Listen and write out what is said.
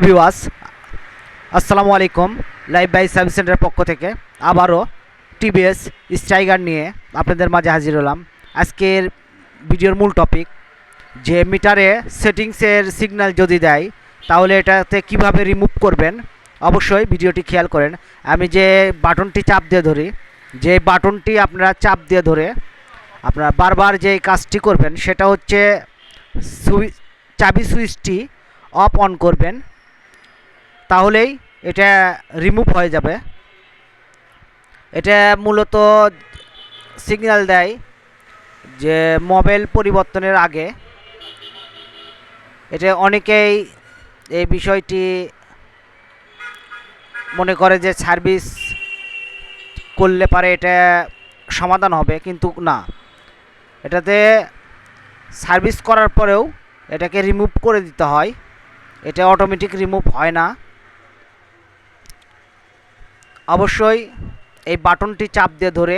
Viewers আসসালামু আলাইকুম। Live by service সেন্টারের পক্ষ থেকে আবারও টিভিএস স্ট্রাইগার নিয়ে আপনাদের মাঝে হাজির হলাম। আজকের ভিডিওর মূল টপিক যে মিটারে সেটিংসের সিগন্যাল যদি দেয়, তাহলে এটাতে কীভাবে রিমুভ করবেন, অবশ্যই ভিডিওটি খেয়াল করেন। আমি যে বাটনটি চাপ দিয়ে ধরি, যে বাটনটি আপনারা চাপ দিয়ে ধরে আপনারা বারবার যে কাজটি করবেন, সেটা হচ্ছে সুইচ চাবি সুইচটি অফ অন করবেন। তাহলেই এটা রিমুভ হয়ে যাবে। এটা মূলত সিগন্যাল দেয় যে মোবাইল পরিবর্তনের আগে। এটা অনেকেই এই বিষয়টি মনে করে যে সার্ভিস করলে পারে এটা সমাধান হবে, কিন্তু না। এটাতে সার্ভিস করার পরেও এটাকে রিমুভ করে দিতে হয়। এটা অটোমেটিক রিমুভ হয় না। অবশ্যই এই বাটনটি চাপ দিয়ে ধরে